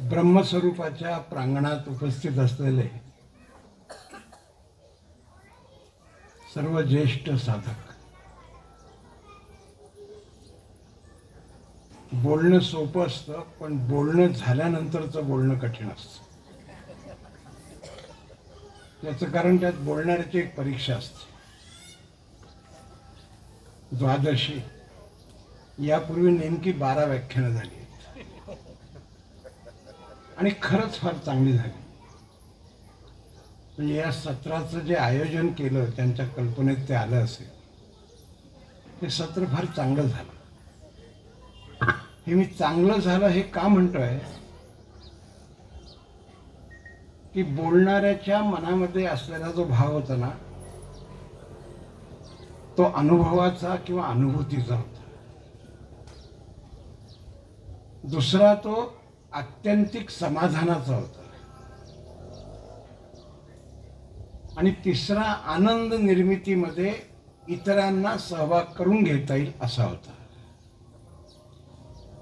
ब्रह्मस्वरूपाच्या प्रांगणात उपस्थित असलेले सर्व ज्येष्ठ साधक. बोलणं सोपं असतं पण बोलणं झाल्यानंतरचं बोलणं कठीण असतं. याचं कारण त्यात बोलणाऱ्याची एक परीक्षा असते. द्वादशी. यापूर्वी नेमकी बारा व्याख्यानं झाली. आणि खरंच फार चांगली झाली. म्हणजे या सत्राचं जे आयोजन केलं त्यांच्या कल्पनेत ते आलं असेल. ते सत्र फार चांगलं झालं. हे मी चांगलं झालं हे का म्हणतोय? की बोलणाऱ्याच्या मनामध्ये असलेला जो भाव होता ना तो अनुभवाचा किंवा अनुभूतीचा होता. दुसरा तो आत्यंतिक समाधानाचा होता. आणि तिसरा आनंद निर्मितीमध्ये इतरांना सहभाग करून घेता येईल असा होता.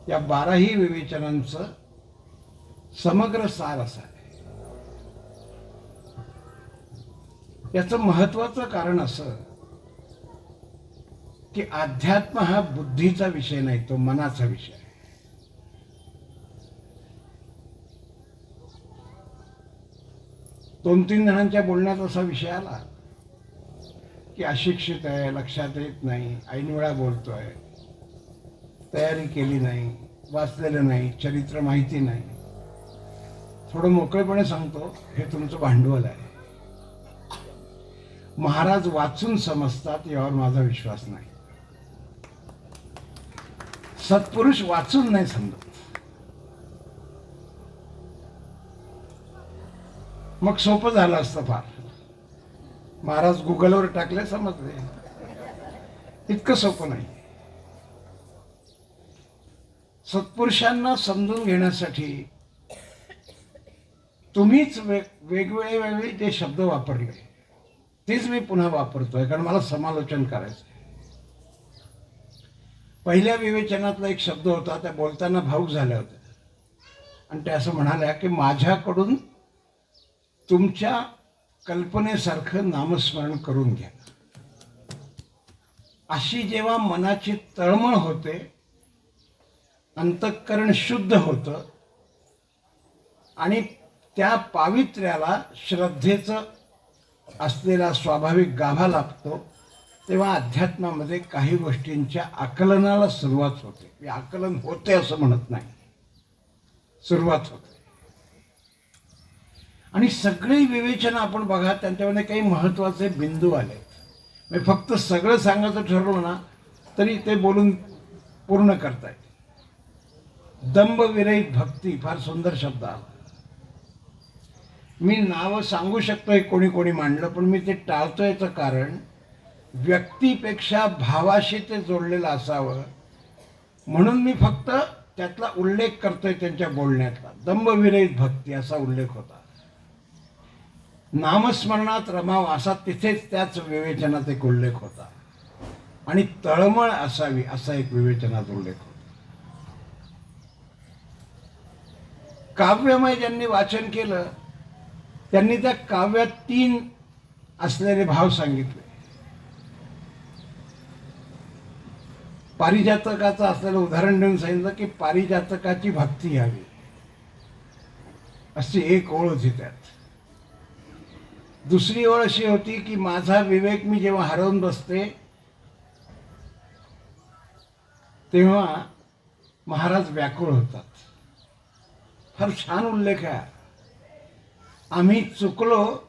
या बाराही विवेचनांचं समग्र सार असा आहे. याचं महत्वाचं कारण असं की अध्यात्म हा बुद्धीचा विषय नाही तो मनाचा विषय आहे. दोन तीन जणांच्या बोलण्यात असा विषय आला की अशिक्षित आहे लक्षात येत नाही ऐन वेळा बोलतोय तयारी केली नाही वाचलेलं नाही चरित्र माहिती नाही. थोडं मोकळेपणे सांगतो हे तुमचं भांडवल आहे. महाराज वाचून समजतात यावर माझा विश्वास नाही. सत्पुरुष वाचून नाही समजत. मग सोपं झालं असतं फार. महाराज गुगलवर टाकले समजले. इतकं सोपं नाही. सत्पुरुषांना समजून घेण्यासाठी तुम्हीच वेग वेगवेगळे वेगळे ते शब्द वापरले तेच मी पुन्हा वापरतोय कारण मला समालोचन करायचं आहे. पहिल्या विवेचनातला एक शब्द होता त्या बोलताना भाऊक झाल्या होत्या. आणि ते असं म्हणाल्या की माझ्याकडून तुमच्या कल्पनेसारखं नामस्मरण करून घ्या. अशी जेव्हा मनाची तळमळ होते अंतःकरण शुद्ध होतं आणि त्या पावित्र्याला श्रद्धेचं असलेला स्वाभाविक गाभा लागतो तेव्हा अध्यात्मामध्ये काही गोष्टींच्या आकलनाला सुरुवात होते. मी आकलन होते असं म्हणत नाही. सुरुवात होते. आणि सगळी विवेचन आपण बघा त्यांच्यामध्ये काही महत्त्वाचे बिंदू आले. मी फक्त सगळं सांगायचं ठरवलं ना तरी ते बोलून पूर्ण करतायत दंभविरहित भक्ती फार सुंदर शब्द आला. मी नावं सांगू शकतोय कोणी कोणी मांडलं पण मी ते टाळतो याचं कारण व्यक्तीपेक्षा भावाशी ते जोडलेलं असावं. म्हणून मी फक्त त्यातला उल्लेख करतोय त्यांच्या बोलण्यातला. दंभविरहित भक्ती असा उल्लेख होता. नामस्मरणात रमाव असा तिथेच त्याच विवेचनात एक उल्लेख होता. आणि तळमळ असावी असा एक विवेचनात उल्लेख होता. काव्यमय ज्यांनी वाचन केलं त्यांनी त्या काव्यात तीन असलेले भाव सांगितले. पारिजातकाचं असलेलं उदाहरण देऊन सांगितलं की पारिजातकाची भक्ती हवी अशी एक ओळ होती त्यात. दुसरी ओळ अशी होती की माझा विवेक मी जेव्हा हरवून बसते तेव्हा महाराज व्याकुळ होतात. फार छान उल्लेख आहे. आम्ही चुकलो